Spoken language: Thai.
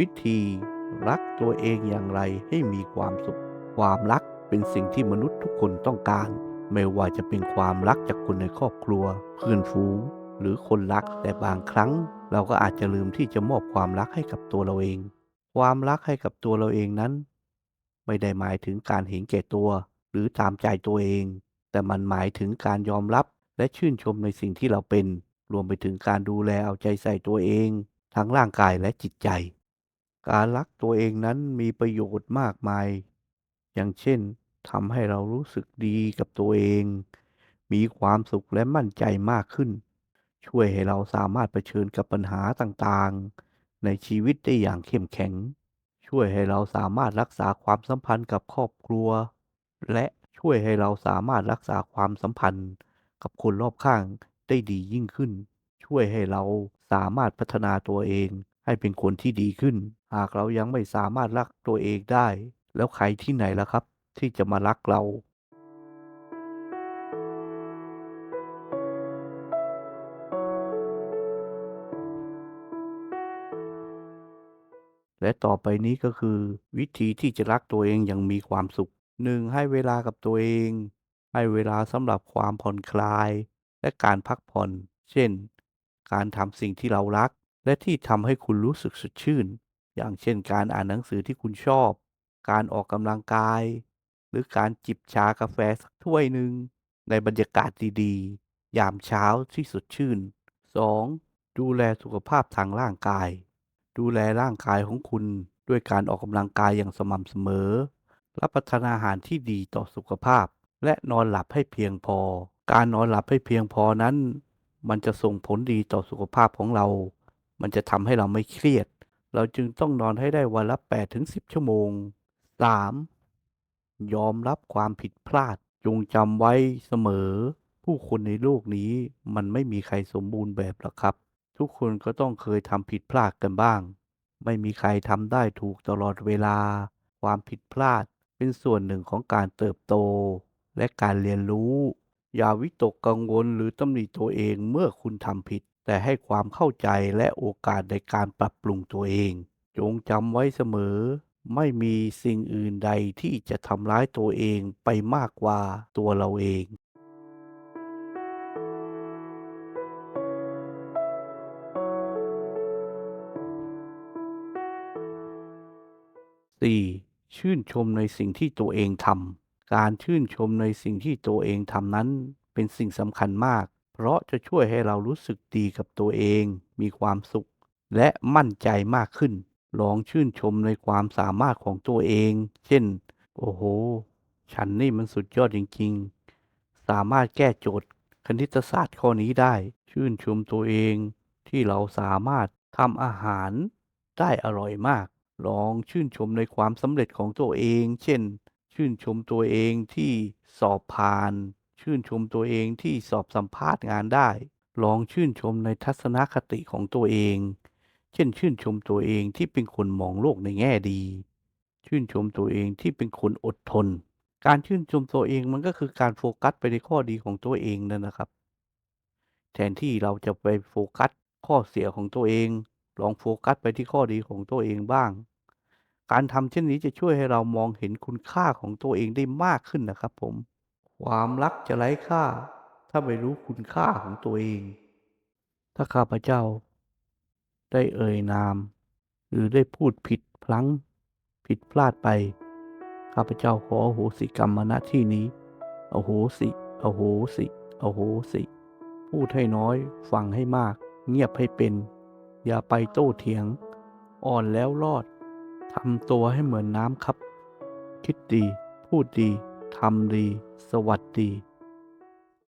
วิธีรักตัวเองอย่างไรให้มีความสุข ความรักเป็นสิ่งที่มนุษย์ทุกคนต้องการ ไม่ว่าจะเป็นความรักจากคนในครอบครัว เพื่อนฝูง หรือคนรักแต่บางครั้ง เราก็อาจจะลืมที่จะมอบความรักให้กับตัวเราเอง ความรักให้กับตัวเราเองนั้น ไม่ได้หมายถึงการเห็นแก่ตัว หรือตามใจตัวเอง แต่มันหมายถึงการยอมรับและชื่นชมในสิ่งที่เราเป็น รวมไปถึงการดูแลเอาใจใส่ตัวเอง ทั้งร่างกายและจิตใจ การรักตัวเองนั้นมีประโยชน์มากมาย อย่างเช่นทำให้เรารู้สึกดีกับตัวเอง มีความสุขและมั่นใจมากขึ้น ช่วยให้เราสามารถเผชิญกับปัญหาต่างๆ ในชีวิตได้อย่างเข้มแข็ง ช่วยให้เราสามารถรักษาความสัมพันธ์กับครอบครัว และช่วยให้เราสามารถรักษาความสัมพันธ์กับคนรอบข้างได้ดียิ่งขึ้น ช่วยให้เราสามารถพัฒนาตัวเอง ให้เป็นคนที่ดีขึ้น หากเรายังไม่สามารถรักตัวเองได้ แล้วใครที่ไหนล่ะครับ ที่จะมารักเราและต่อไปนี้ก็คือ วิธีที่จะรักตัวเองอย่างมีความสุข 1. ให้เวลากับตัวเอง ให้เวลาสำหรับความผ่อนคลาย และการพักผ่อน เช่น การทำสิ่งที่เรารัก และที่ทำให้คุณรู้สึกสดชื่น อย่างเช่นการอ่านหนังสือที่คุณชอบ การออกกำลังกาย หรือการจิบชากาแฟสักถ้วยหนึ่ง ในบรรยากาศดีๆ ยามเช้าที่สดชื่น 2. ดูแลสุขภาพทางร่างกาย ดูแลร่างกายของคุณด้วยการออกกำลังกายอย่างสม่ำเสมอ รับประทานอาหารที่ดีต่อสุขภาพ และนอนหลับให้เพียงพอ การนอนหลับให้เพียงพอนั้น มันจะส่งผลดีต่อสุขภาพของเรา มันจะทำให้เราไม่เครียด เราจึงต้องนอนให้ได้วันละ8-10 ชั่วโมง 3. ยอมรับความผิดพลาด จงจำไว้เสมอ ผู้คนในโลกนี้มันไม่มีใครสมบูรณ์แบบหรอกครับ ทุกคนก็ต้องเคยทำผิดพลาดกันบ้าง ไม่มีใครทำได้ถูกตลอดเวลา ความผิดพลาดเป็นส่วนหนึ่งของการเติบโต และการเรียนรู้ อย่าวิตกกังวลหรือตำหนิตัวเองเมื่อคุณทำผิด แต่ให้ความเข้าใจและโอกาสในการปรับปรุงตัวเอง จงจำไว้เสมอ ไม่มีสิ่งอื่นใดที่จะทำร้ายตัวเองไปมากกว่าตัวเราเอง 4. ชื่นชมในสิ่งที่ตัวเองทำการชื่นชมในสิ่งที่ตัวเองทำนั้นเป็นสิ่งสำคัญมาก เพราะจะช่วยให้เรารู้สึกดีกับตัวเอง มีความสุข และมั่นใจมากขึ้น ลองชื่นชมในความสามารถของตัวเอง เช่น โอ้โห ฉันนี่มันสุดยอดจริง ๆ สามารถแก้โจทย์ คณิตศาสตร์ข้อนี้ได้ ชื่นชมตัวเอง ที่เราสามารถทำอาหารได้อร่อยมาก ลองชื่นชมในความสำเร็จของตัวเอง เช่น ชื่นชมตัวเองที่สอบผ่าน ชื่นชมตัวเองที่สอบสัมภาษณ์งานได้ ลองชื่นชมในทัศนคติของตัวเอง เช่น ชื่นชมตัวเองที่เป็นคนมองโลกในแง่ดี ชื่นชมตัวเองที่เป็นคนอดทน การชื่นชมตัวเองมันก็คือการโฟกัสไปในข้อดีของตัวเองนั่นนะครับ แทนที่เราจะไปโฟกัสข้อเสียของตัวเอง ลองโฟกัสไปที่ข้อดีของตัวเองบ้าง การทำเช่นนี้จะช่วยให้เรามองเห็นคุณค่าของตัวเองได้มากขึ้นนะครับผม ความรักจะไร้ค่า ถ้าไม่รู้คุณค่าของตัวเอง ถ้าข้าพเจ้า ได้เอ่ยนาม หรือได้พูดผิดพลั้ง ผิดพลาดไป ข้าพเจ้าขออโหสิกรรมมาณที่นี้อโหสิอโหสิอโหสิ พูดให้น้อยฟังให้มาก เงียบให้เป็น อย่าไปโต้เถียง อ่อนแล้วรอดทำตัวให้เหมือนน้ำครับ คิดดี พูดดีำดี สวัสดี